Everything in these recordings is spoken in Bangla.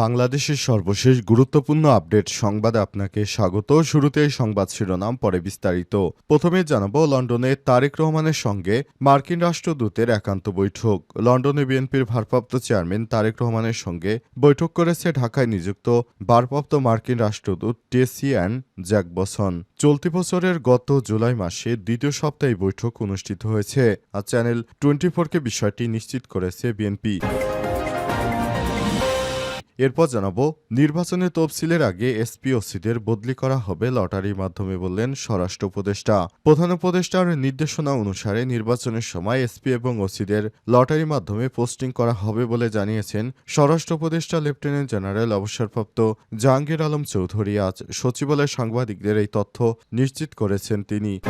বাংলাদেশের সর্বশেষ গুরুত্বপূর্ণ আপডেট সংবাদে আপনাকে স্বাগত। শুরুতেই সংবাদ শিরোনাম, পরে বিস্তারিত। প্রথমে জানাব, লন্ডনে তারেক রহমানের সঙ্গে মার্কিন রাষ্ট্রদূতের একান্ত বৈঠক। লন্ডনে বিএনপির ভারপ্রাপ্ত চেয়ারম্যান তারেক রহমানের সঙ্গে বৈঠক করেছে ঢাকায় নিযুক্ত ভারপ্রাপ্ত মার্কিন রাষ্ট্রদূত টেসি অ্যান্ড জ্যাক বসন চলতি বছরের গত জুলাই মাসে দ্বিতীয় সপ্তাহে বৈঠক অনুষ্ঠিত হয়েছে। আর চ্যানেল টোয়েন্টি ফোরকে বিষয়টি নিশ্চিত করেছে বিএনপি। এরপর জানাব নির্বাচনের তফসিলের আগে এসপি ওসিদের বদলি করা হবে লটারির মাধ্যমে বললেন স্বরাষ্ট্র উপদেষ্টা। প্রধান উপদেষ্টার নির্দেশনা অনুসারে নির্বাচনের সময় এসপি এবং ওসিদের লটারির মাধ্যমে পোস্টিং করা হবে বলে জানিয়েছেন স্বরাষ্ট্র উপদেষ্টা লেফটেন্যান্ট জেনারেল অবসরপ্রাপ্ত জাহাঙ্গীর আলম চৌধুরী। আজ সচিবালয়ে সাংবাদিকদের এই তথ্য নিশ্চিত করেছেন তিনি।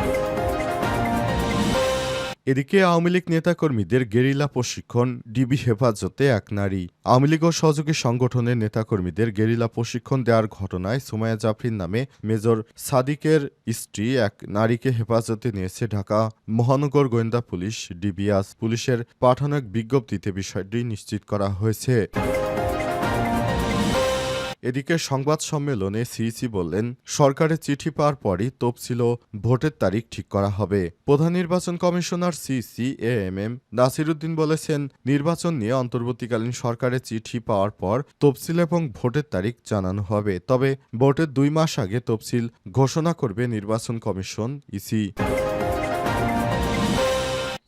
এদিকে আওয়ামী লীগ নেতাকর্মীদের গেরিলা প্রশিক্ষণ, ডিবি হেফাজতে এক নারী। আওয়ামী লীগ ও সহযোগী সংগঠনের নেতাকর্মীদের গেরিলা প্রশিক্ষণ দেওয়ার ঘটনায় সুমায়া জাফরিন নামে মেজর সাদিকের স্ত্রী এক নারীকে হেফাজতে নিয়েছে ঢাকা মহানগর গোয়েন্দা পুলিশ। ডিবিআস পুলিশের পাঠানো এক বিজ্ঞপ্তিতে বিষয়টি নিশ্চিত করা হয়েছে। এদিকে সংবাদ সম্মেলনে সিইসি বললেন, সরকারের চিঠি পাওয়ার পরই তফসিল ভোটের তারিখ ঠিক করা হবে। প্রধান নির্বাচন commissioner CEC A M M Nasiruddin বলেছেন, নির্বাচন নিয়ে অন্তর্বর্তীকালীন সরকারের চিঠি পাওয়ার পর তফসিল এবং ভোটের তারিখ জানানো হবে। তবে ভোটের দুই মাস আগে তফসিল ঘোষণা করবে নির্বাচন কমিশন ইসি।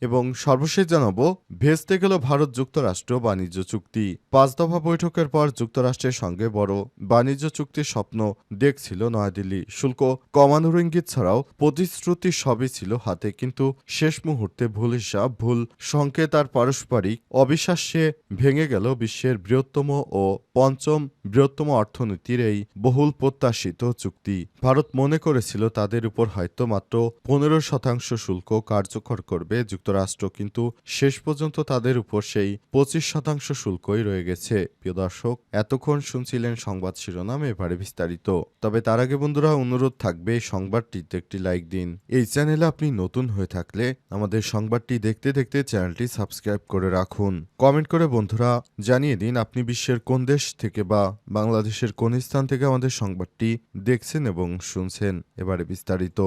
এবং সর্বশেষ জানাব, ভেস্তে গেল ভারত যুক্তরাষ্ট্র বাণিজ্য চুক্তি। পাঁচ দফা বৈঠকের পর যুক্তরাষ্ট্রের সঙ্গে বড় বাণিজ্য চুক্তির স্বপ্ন দেখছিল নয়াদিল্লি। শুল্ক কমানোর ইঙ্গিত ছাড়াও প্রতিশ্রুতি সবই ছিল হাতে, কিন্তু শেষ মুহূর্তে ভুল হিসাব, ভুল সংকেত আর পারস্পরিক অবিশ্বাসে ভেঙে গেল বিশ্বের বৃহত্তম ও পঞ্চম বৃহত্তম অর্থনীতির এই বহুল প্রত্যাশিত চুক্তি। ভারত মনে করেছিল তাদের উপর হয়তো মাত্র পনেরো শতাংশ শুল্ক কার্যকর করবে যুক্তরাষ্ট্র। কিন্তু শেষ পর্যন্ত তাদের উপর সেই পঁচিশ শতাংশ শুল্কই রয়ে গেছে। প্রিয় দর্শক, এতক্ষণ শুনছিলেন সংবাদ শিরোনাম এবারে বিস্তারিত। তবে তার আগে বন্ধুরা, অনুরোধ থাকবে সংবাদটিতে একটি লাইক দিন। এই চ্যানেলে আপনি নতুন হয়ে থাকলে আমাদের সংবাদটি দেখতে দেখতে চ্যানেলটি সাবস্ক্রাইব করে রাখুন। কমেন্ট করে বন্ধুরা জানিয়ে দিন আপনি বিশ্বের কোন দেশ থেকে বা বাংলাদেশের কোন স্থান থেকে আমাদের সংবাদটি দেখছেন এবং শুনছেন। এবারে বিস্তারিত।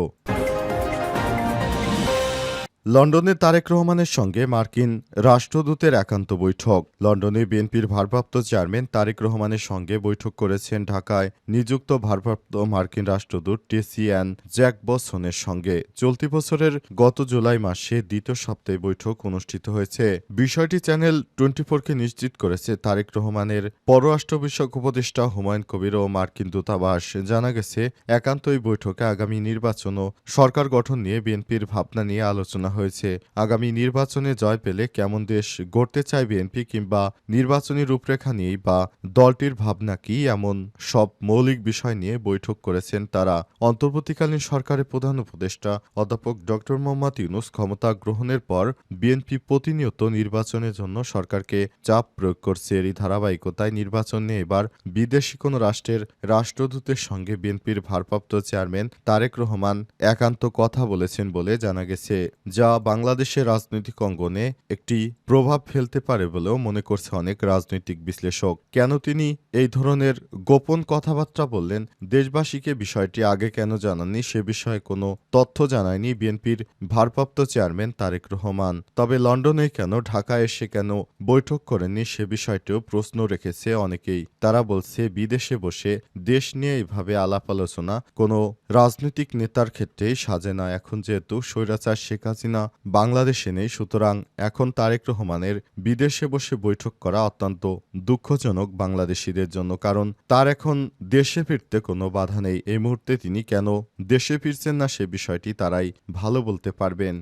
লন্ডনে তারেক রহমানের সঙ্গে মার্কিন রাষ্ট্রদূতের একান্ত বৈঠক। লন্ডনে বিএনপির ভারপ্রাপ্ত চেয়ারম্যান তারেক রহমানের সঙ্গে বৈঠক করেছেন ঢাকায় নিযুক্ত ভারপ্রাপ্ত মার্কিন রাষ্ট্রদূত টেসি অ্যান জ্যাক বসনের সঙ্গে। চলতি বছরের গত জুলাই মাসে দ্বিতীয় সপ্তাহে বৈঠক অনুষ্ঠিত হয়েছে। বিষয়টি চ্যানেল টোয়েন্টি ফোরকে নিশ্চিত করেছে। তারেক রহমানের পররাষ্ট্র বিষয়ক উপদেষ্টা হুমায়ুন কবির ও মার্কিন দূতাবাস জানা গেছে একান্ত এই বৈঠকে আগামী নির্বাচন ও সরকার গঠন নিয়ে বিএনপির ভাবনা নিয়ে আলোচনা হয়েছে। আগামী নির্বাচনে জয় পেলে কেমন দেশ গড়তে চায় বিএনপি কিংবা নির্বাচনী রূপরেখা নিয়েই বা দলটির ভাবনা কি, এমন সব মৌলিক বিষয় নিয়ে বৈঠক করেছেন তারা। অন্তর্বর্তীকালীন সরকারের প্রধান উপদেষ্টা অধ্যাপক ড. মোহাম্মদ ইউনুস ক্ষমতা গ্রহণের পর বিএনপি প্রতিনিয়ত নির্বাচনের জন্য সরকারকে চাপ প্রয়োগ করছে। এরই ধারাবাহিকতায় নির্বাচন নিয়ে এবার বিদেশি কোনো রাষ্ট্রের রাষ্ট্রদূতের সঙ্গে বিএনপির ভারপ্রাপ্ত চেয়ারম্যান তারেক রহমান একান্ত কথা বলেছেন বলে জানা গেছে। যা বাংলাদেশের রাজনৈতিক অঙ্গনে একটি প্রভাব ফেলতে পারে বলেও মনে করছে অনেক রাজনৈতিক বিশ্লেষক। কেন তিনি এই ধরনের গোপন কথাবার্তা বললেন? দেশবাসীকে বিষয়টি আগে কেন জানাননি? সে বিষয়ে কোনো তথ্য জানায়নি বিএনপির ভারপ্রাপ্ত চেয়ারম্যান তারেক রহমান। তবে লন্ডনে কেন, ঢাকায় এসে কেন বৈঠক করেননি সে বিষয়টিও প্রশ্ন রেখেছে অনেকেই। তারা বলছে, বিদেশে বসে দেশ নিয়ে এইভাবে আলাপ আলোচনা কোনো রাজনৈতিক নেতার ক্ষেত্রেই সাজে না। এখন যেহেতু স্বৈরাচার শেখ হাসিনা বাংলাদেশে নেই, সুতরাং এখন তারেক রহমানের বিদেশে বসে বৈঠক করা অত্যন্ত দুঃখজনক বাংলাদেশিদের জন্য, কারণ তার এখন দেশে ফিরতে কোনো বাধা নেই। এই মুহূর্তে তিনি কেন দেশে ফিরছেন না সে বিষয়টি তারাই ভালো বলতে পারবেন।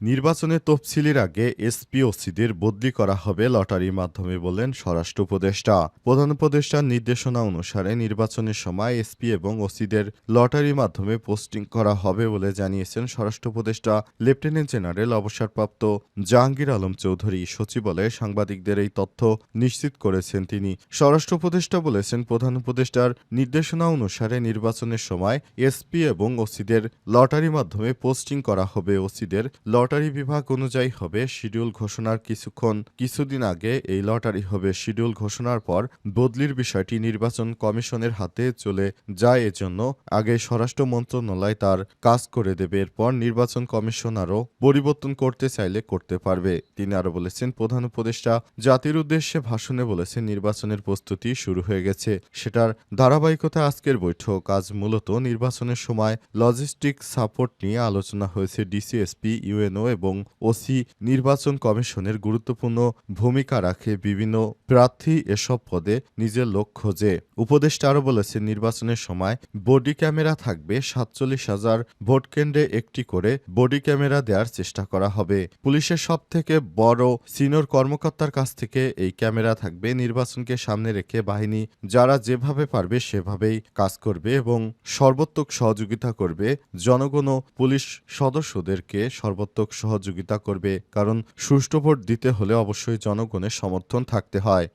নির্বাচনের তফসিলের আগে এসপি ওসিদের বদলি করা হবে লটারির মাধ্যমে বললেন স্বরাষ্ট্র উপদেষ্টা। প্রধান উপদেষ্টার নির্দেশনা অনুসারে নির্বাচনের সময় এসপি এবং ওসিদের লটারির মাধ্যমে পোস্টিং করা হবে বলে জানিয়েছেন স্বরাষ্ট্র উপদেষ্টা। লেফটেন্যান্ট জেনারেল, অবসরপ্রাপ্ত জাহাঙ্গীর আলম চৌধুরী সচিবালয়ে সাংবাদিকদের এই তথ্য নিশ্চিত করেছেন তিনি। স্বরাষ্ট্র উপদেষ্টা বলেছেন, প্রধান উপদেষ্টার নির্দেশনা অনুসারে নির্বাচনের সময় এসপি এবং ওসিদের লটারির মাধ্যমে পোস্টিং করা হবে ওসিদের লটারি বিভাগ অনুযায়ী হবে শিডিউল ঘোষণার কিছুক্ষণ, কিছুদিন আগে এই লটারি হবে। শিডিউল ঘোষণার পর বদলির বিষয়টি নির্বাচন কমিশনের হাতে চলে যায় এজন্য আগে স্বরাষ্ট্র মন্ত্রণালয় তার কাজ করে দেবে। এরপর নির্বাচন কমিশন আরও পরিবর্তন করতে চাইলে করতে পারবে। তিনি আরও বলেছেন, প্রধান উপদেষ্টা জাতির উদ্দেশ্যে ভাষণে বলেছেন, নির্বাচনের প্রস্তুতি শুরু হয়ে গেছে। সেটার ধারাবাহিকতা আজকের বৈঠক। আজ মূলত নির্বাচনের সময় লজিস্টিক সাপোর্ট নিয়ে আলোচনা হয়েছে ডিসিএসপি ইউএনও এবং ওসি নির্বাচন কমিশনের গুরুত্বপূর্ণ ভূমিকা রাখে বিভিন্ন প্রার্থী এসব পদে নিজের লোক খোঁজে উপদেষ্টা আরও বলেছেন, নির্বাচনের সময় বডি ক্যামেরা থাকবে, সাতচল্লিশ হাজার ভোট কেন্দ্রে একটি করে বডি ক্যামেরা দেওয়ার চেষ্টা করা হবে। পুলিশের সব থেকে বড় সিনিয়র কর্মকর্তার কাছ থেকে এই ক্যামেরা থাকবে। নির্বাচনকে সামনে রেখে বাহিনী যারা যেভাবে পারবে সেভাবেই কাজ করবে এবং সর্বোত্তক সহযোগিতা করবে। জনগণ পুলিশ সদস্যদেরকে সর্বোত্তক সহযোগিতা করবে কারণ সুষ্ঠু ভোট দিতে হলে অবশ্যই জনগণের সমর্থন থাকতে হয়।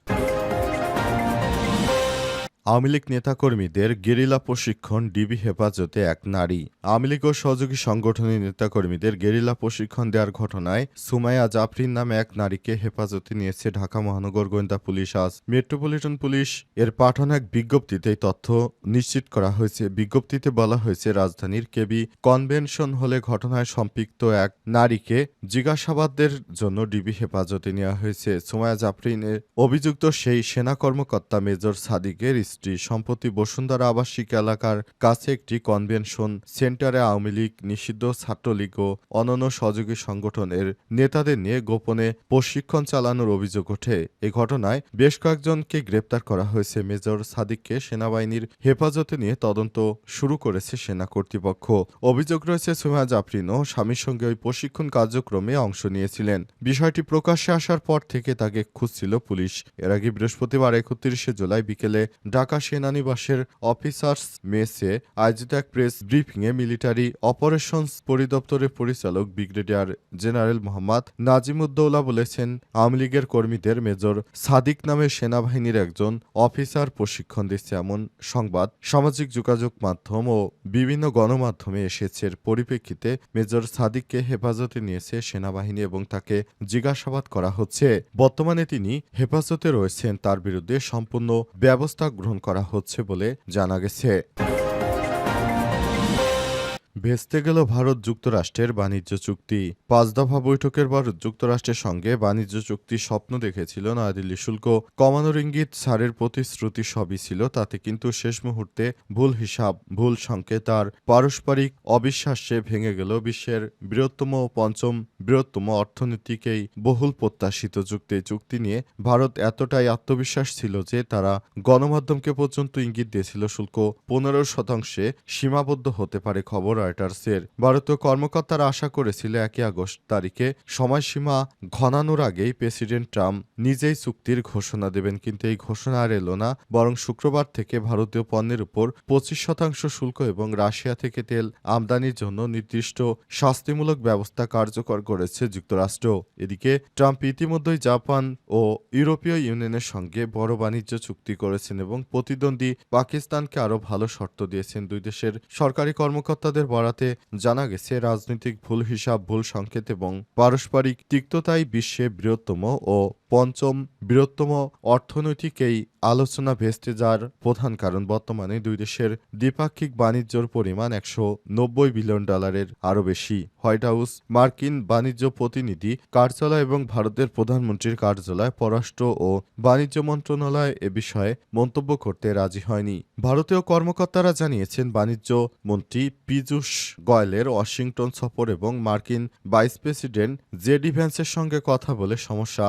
আওয়ামী লীগ নেতাকর্মীদের গেরিলা প্রশিক্ষণ ডিবি হেফাজতে এক নারী। আওয়ামী লীগ ও সহযোগী সংগঠনের নেতাকর্মীদের গেরিলা প্রশিক্ষণ দেওয়ার ঘটনায় সুমাইয়া জাফরিন নামে এক নারীকে হেফাজতে নিয়েছে ঢাকা মহানগর গোয়েন্দা পুলিশ। আজ মেট্রোপলিটন পুলিশ এর পাঠানো এক বিজ্ঞপ্তিতে তথ্য নিশ্চিত করা হয়েছে। বিজ্ঞপ্তিতে বলা হয়েছে, রাজধানীর কেবি কনভেনশন হলে ঘটনায় সম্পৃক্ত এক নারীকে জিজ্ঞাসাবাদের জন্য ডিবি হেফাজতে নেওয়া হয়েছে। সুমাইয়া জাফরিনের অভিযুক্ত সেই সেনা কর্মকর্তা মেজর সাদিকের স্ত্রী সম্প্রতি বসুন্ধরা আবাসিক এলাকার কাছে একটি কনভেনশন সেন্টারে আওয়ামী লীগ, নিষিদ্ধ ছাত্রলীগ ও অন্যান্য সহযোগী সংগঠনের নেতাদের নিয়ে গোপনে প্রশিক্ষণ চালানোর অভিযোগ ওঠে। এ ঘটনায় বেশ কয়েকজনকে গ্রেপ্তার করা হয়েছে। মেজর সাদিককে সেনাবাহিনীর হেফাজতে নিয়ে তদন্ত শুরু করেছে সেনা কর্তৃপক্ষ। অভিযোগ রয়েছে সুমা জাফরিনও স্বামীর সঙ্গে ওই প্রশিক্ষণ কার্যক্রমে অংশ নিয়েছিলেন। বিষয়টি প্রকাশ্যে আসার পর থেকে তাকে খুঁজছিল পুলিশ। এর আগে বৃহস্পতিবার একত্রিশে জুলাই বিকেলে ঢাকা সেনানিবাসের অফিসার্স মেসে আয়োজিত এক প্রেস ব্রিফিংয়ে মিলিটারি অপারেশনস পরিদপ্তরের পরিচালক ব্রিগেডিয়ার জেনারেল মোহাম্মদ নাজিমুদ্দৌলা বলেছেন, আওয়ামী লীগের কর্মীদের মেজর সাদিক নামে সেনাবাহিনীর একজন অফিসার প্রশিক্ষণ দিচ্ছে এমন সংবাদ সামাজিক যোগাযোগ মাধ্যম ও বিভিন্ন গণমাধ্যমে এসেছে। পরিপ্রেক্ষিতে মেজর সাদিককে হেফাজতে নিয়েছে সেনাবাহিনী এবং তাকে জিজ্ঞাসাবাদ করা হচ্ছে। বর্তমানে তিনি হেফাজতে রয়েছেন, তার বিরুদ্ধে সম্পূর্ণ ব্যবস্থা গ্রহণ করা হচ্ছে বলে জানা গেছে। ভেস্তে গেল ভারত যুক্তরাষ্ট্রের বাণিজ্য চুক্তি। পাঁচ দফা বৈঠকের পর যুক্তরাষ্ট্রের সঙ্গে বাণিজ্য চুক্তির স্বপ্ন দেখেছিল নয়াদিল্লি শুল্ক। কমানোর ইঙ্গিত ছাড়ের প্রতিশ্রুতি সবই ছিল, তাতে কিন্তু শেষ মুহূর্তে ভুল হিসাব, ভুল সংকেত আর পারস্পরিক অবিশ্বাসে ভেঙে গেল বিশ্বের বৃহত্তম ও পঞ্চম বৃহত্তম অর্থনীতিক এই বহুল প্রত্যাশিত চুক্তি। চুক্তি নিয়ে ভারত এতটাই আত্মবিশ্বাস ছিল যে তারা গণমাধ্যমকে পর্যন্ত ইঙ্গিত দিয়েছিল শুল্ক পনেরো শতাংশে সীমাবদ্ধ হতে পারে খবর রয়টার্সের। ভারতীয় কর্মকর্তারা আশা করেছিল একই আগস্ট তারিখে সময়সীমা ঘনানোর আগেই প্রেসিডেন্ট ট্রাম্প নিজেই চুক্তির ঘোষণা দেবেন, কিন্তু এই ঘোষণা আর এলো না। বরং শুক্রবার থেকে ভারতীয় পণ্যের উপর পঁচিশ শতাংশ শুল্ক এবং রাশিয়া থেকে তেল আমদানির জন্য নির্দিষ্ট শাস্তিমূলক ব্যবস্থা কার্যকর করেছে যুক্তরাষ্ট্র। এদিকে ট্রাম্প ইতিমধ্যেই জাপান ও ইউরোপীয় ইউনিয়নের সঙ্গে বড় বাণিজ্য চুক্তি করেছেন এবং প্রতিদ্বন্দ্বী পাকিস্তানকে আরও ভালো শর্ত দিয়েছেন। দুই দেশের সরকারি কর্মকর্তাদের বরাতে জানা গেছে রাজনৈতিক ভুল হিসাব ভুল সংকেত এবং পারস্পরিক তিক্ততাই বিশ্বে বৃহত্তম ও পঞ্চম বৃহত্তম অর্থনৈতিক এই আলোচনা ভেস্তে যার প্রধান কারণ বর্তমানে দুই দেশের দ্বিপাক্ষিক বাণিজ্যর পরিমাণ একশো নব্বই বিলিয়ন ডলারের আরও বেশি। হোয়াইট হাউস, মার্কিন বাণিজ্য প্রতিনিধি, কার্যালয় এবং ভারতের প্রধানমন্ত্রীর কার্যালয়, পররাষ্ট্র ও বাণিজ্য মন্ত্রণালয় এ বিষয়ে মন্তব্য করতে রাজি হয়নি। ভারতীয় কর্মকর্তারা জানিয়েছেন, বাণিজ্য মন্ত্রী পীযূষ গয়েলের ওয়াশিংটন সফর এবং মার্কিন ভাইস প্রেসিডেন্ট জেডি ভ্যান্সের সঙ্গে কথা বলে সমস্যা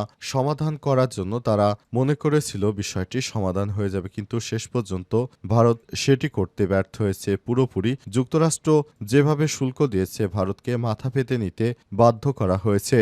সমাধান করার জন্য তারা মনে করেছিল বিষয়টি সমাধান হয়ে যাবে, কিন্তু শেষ পর্যন্ত ভারত সেটি করতে ব্যর্থ হয়েছে। পুরোপুরি যুক্তরাষ্ট্র যেভাবে শুল্ক দিয়েছে, ভারতকে মাথা পেতে নিতে বাধ্য করা হয়েছে।